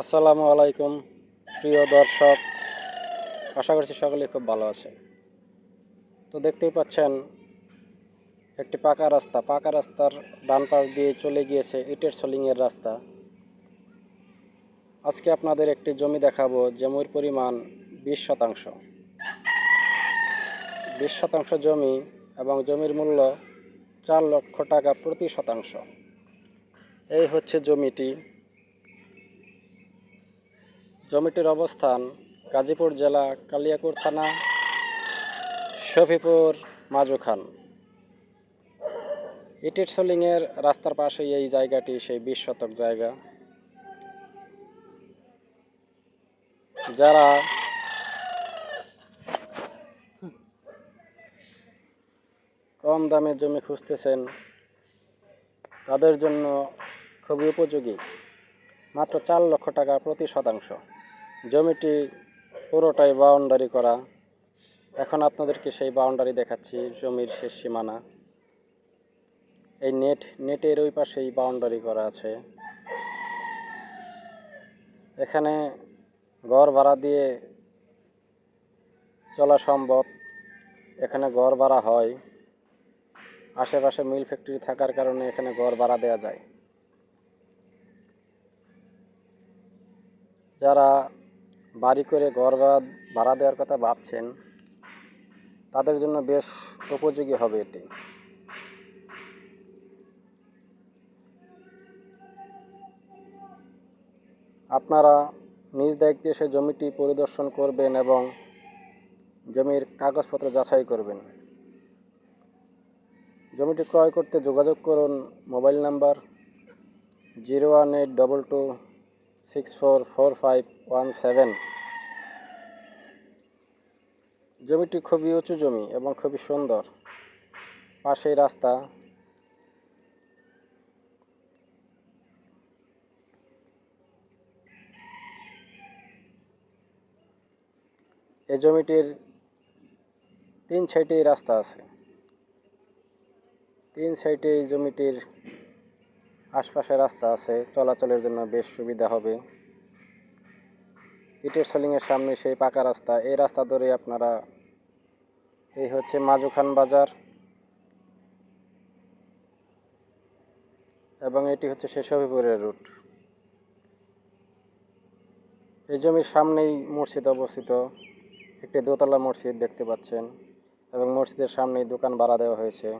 আসসালামু আলাইকুম, প্রিয় দর্শক। আশা করছি সকলে খুব ভালো আছে তো দেখতেই পাচ্ছেন, একটি পাকা রাস্তা। পাকা রাস্তার ডান পাশ দিয়ে চলে গিয়েছে ইটের সোলিংয়ের রাস্তা। আজকে আপনাদের একটি জমি দেখাবো জমির পরিমাণ বিশ শতাংশ। বিশ শতাংশ জমি এবং জমির মূল্য চার লক্ষ টাকা প্রতি শতাংশ। এই হচ্ছে জমিটি। জমিটির অবস্থান গাজীপুর জেলা কালিয়াকুর থানা, শফিপুর মাজুখান। ইটির সোলিংয়ের রাস্তার পাশেই এই জায়গাটি, সেই বিশ শতক জায়গা। যারা কম দামে জমি খুঁজতেছেন, তাদের জন্য খুবই উপযোগী। মাত্র চার লক্ষ টাকা প্রতি শতাংশ। জমিটি পুরোটাই বাউন্ডারি করা। এখন আপনাদেরকে সেই বাউন্ডারি দেখাচ্ছি, জমির শেষ সীমানা। এই নেট, নেটের ওই পাশেই বাউন্ডারি করা আছে। এখানে ঘর ভাড়া দিয়ে চলা সম্ভব। এখানে ঘর ভাড়া হয়। আশেপাশে মিল ফ্যাক্টরি থাকার কারণে এখানে ঘর ভাড়া দেওয়া যায়। যারা বাড়ি করে ঘর ভাড়া- দেওয়ার কথা ভাবছেন, তাদের জন্য বেশ উপযোগী হবে এটি। আপনারা নিজ দায়িত্বে সে জমিটি পরিদর্শন করবেন এবং জমির কাগজপত্র যাচাই করবেন। জমিটি ক্রয় করতে যোগাযোগ করুন mobile number zero one eight double two six four four five one seven জমিটি খুবই উঁচু জমি এবং খুবই সুন্দর। পাশেই রাস্তা। এই জমিটির তিন সাইডেই রাস্তা আছে। তিন সাইডে এই জমিটির আশপাশে রাস্তা আছে, চলাচলের জন্য বেশ সুবিধা হবে। ইটের সোলিংয়ের সামনে সেই পাকা রাস্তা, এই রাস্তা ধরে আপনারা, এই হচ্ছে মাজুখান বাজার। এবং এটি হচ্ছে শেষবিপুরের রুট এই জমির সামনেই মসজিদ অবস্থিত, একটি দোতলা মসজিদ দেখতে পাচ্ছেন, এবং মসজিদের সামনেই দোকান ভাড়া দেওয়া হয়েছে।